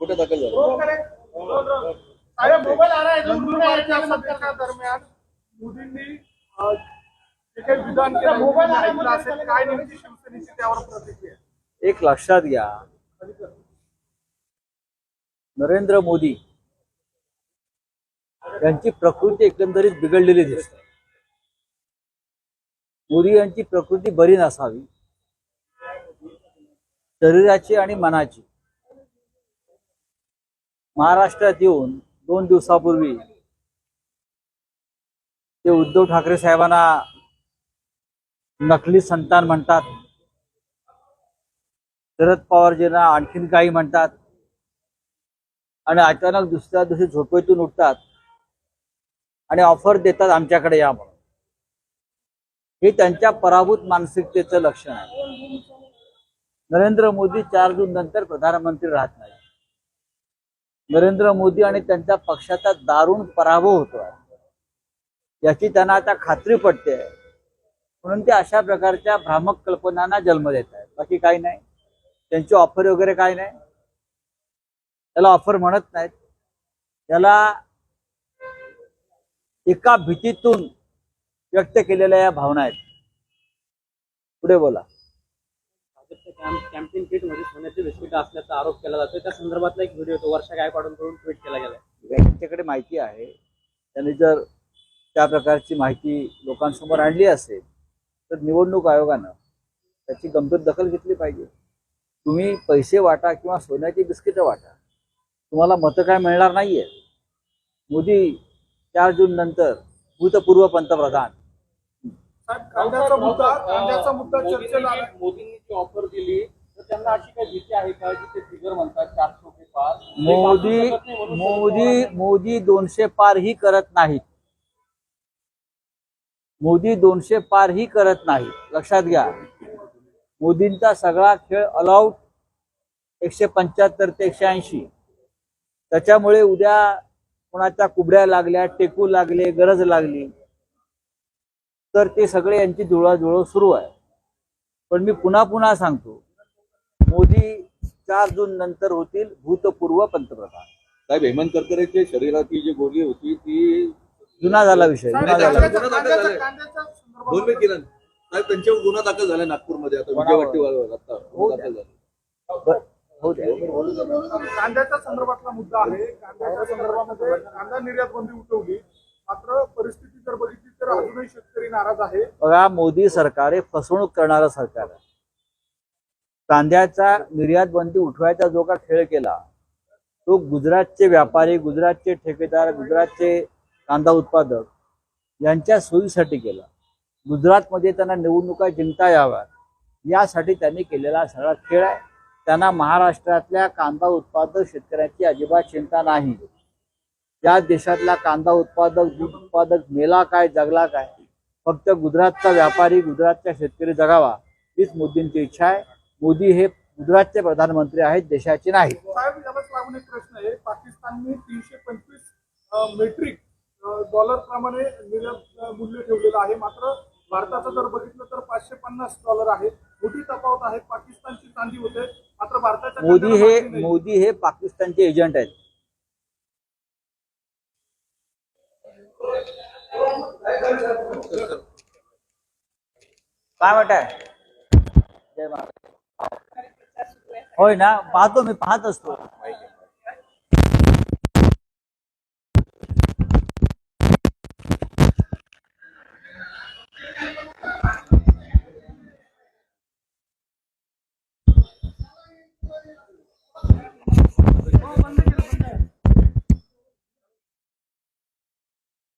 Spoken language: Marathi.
कुठे दाखल झालं? मोबाईल दरम्यान मोदींनी विधान केलं असेल काय नेमकी शिवसेनेची त्यावर प्रतिक्रिया एक लक्षात घ्या. नरेंद्र मोदी यांची प्रकृती एकंदरीत बिघडलेली दिसते. मोदी यांची प्रकृती बरी नसावी. शरीराची आणि मनाची. महाराष्ट्रात येऊन दोन दिवसापूर्वी ते उद्धव ठाकरे साहेबांना नकली संतान म्हणतात. शरद पवारजींना आणखीन काही म्हणतात. आणि अचानक दुसऱ्या दिवशी झोपेतून उठतात. आणि ऑफर देतात आमच्याकडे या म्हणून हे त्यांच्या पराभूत मानसिकतेचं लक्षण आहे. नरेंद्र मोदी चार जून नंतर प्रधानमंत्री राहत नाही नरेंद्र मोदी आणि त्यांच्या पक्षाचा दारुण पराभव होतोय याची त्यांना आता खात्री पडते. म्हणून ते अशा प्रकारच्या भ्रामक कल्पनांना जन्म देत आहेत. बाकी काही नाही. त्यांची ऑफर वगैरे काय नाही. त्याला ऑफर म्हणत नाहीत. त्याला एका भीतीतून व्यक्त केलेल्या या भावना आहेत. पुढे बोला. कॅम्पेन किटमध्ये सोन्याचे बिस्किट असल्याचा आरोप केला जातोय. त्या संदर्भातला एक व्हिडिओ तो वर्षा गायकवाडांकडून ट्विट केला गेलाय. त्यांच्याकडे माहिती आहे. त्यांनी जर त्या प्रकारची माहिती लोकांसमोर आणली असेल तर निवडणूक आयोगानं त्याची गंभीर दखल घेतली पाहिजे. तुम्ही पैसे वाटा किंवा सोन्याची बिस्किटं वाटा. तुम्हाला मतं काय मिळणार नाहीये. मोदी चार जून नंतर भूतपूर्व पंतप्रधान कांद्याचा मुद्दा कांद्याचा मुद्दा चर्चेला आला मोदींनी जी ऑफर दिली तर त्यांना अशी काही भीती आहे का की ते फिगर म्हणतात चारशे रुपये पार? मोदी मोदी मोदी दोनशे पार ही करत नाहीत. मोदी दोनशे पार ही करत नाही लक्षात घ्या. मोदींचा सगळा खेळ अलाउट एकशे पंच्याहत्तर ते एकशे ऐंशी. त्याच्यामुळे उद्या कोणाच्या कुबड्या लागल्या टेकू लागले गरज लागली. तर ते सगळे यांची जुळवाजुळव सुरू आहे. पण मी पुन्हा पुन्हा सांगतो मोदी चार जून नंतर होतील भूतपूर्व पंतप्रधान. साहेब हेमंत करकरेच्या शरीराची जी गोळी होती ती जुना झाला विषय जुना झाला दोन वेळ केलं. साहेब त्यांच्यावर गुन्हा दाखल झाला नागपूरमध्ये आता? विजयवाटीवर आता हो. दाखल झाला. हो द्या. कांद्याच्या संदर्भातला मुद्दा आहे. कांद्याच्या संदर्भामध्ये कांदा निर्यात बंदी उठवली. मात्र परिस्थिती जर बघितली तर अजूनही शेतकरी नाराज आहे. बघा मोदी सरकार हे फसवणूक करणारं सरकार आहे. कांद्याचा निर्यात बंदी उठवायचा जो का खेळ केला तो गुजरातचे व्यापारी गुजरातचे ठेकेदार गुजरातचे कांदा उत्पादक यांच्या सोयीसाठी केला. गुजरातमध्ये त्यांना निवडणुका जिंकता याव्यात. यासाठी त्यांनी केलेला सगळा खेळ आहे. त्यांना महाराष्ट्रातल्या कांदा उत्पादक शेतकऱ्यांची अजिबात चिंता नाही. या देशातला कांदा उत्पादक दूध उत्पादक मेला काय जगला काय? फक्त गुजरातचा व्यापारी गुजरातचा शेतकरी जगावा हीच मोदींची इच्छा आहे. मोदी हे गुजरातचे प्रधानमंत्री आहेत देशाचे नाही प्रश्न आहे. पाकिस्तानने तीनशे पंचवीस मेट्रिक डॉलर प्रमाणे मूल्य ठेवलेलं आहे. मात्र भारताचं जर बघितलं तर पाचशे पन्नास डॉलर आहे. मोठी तफावत आहे. पाकिस्तानची चांदी होते. मात्र भारताच्या मोदी हे. मोदी हे पाकिस्तानचे एजंट आहेत. काय म्हणताय जय महाराज होय ना? पाहतो मी पाहत असतो.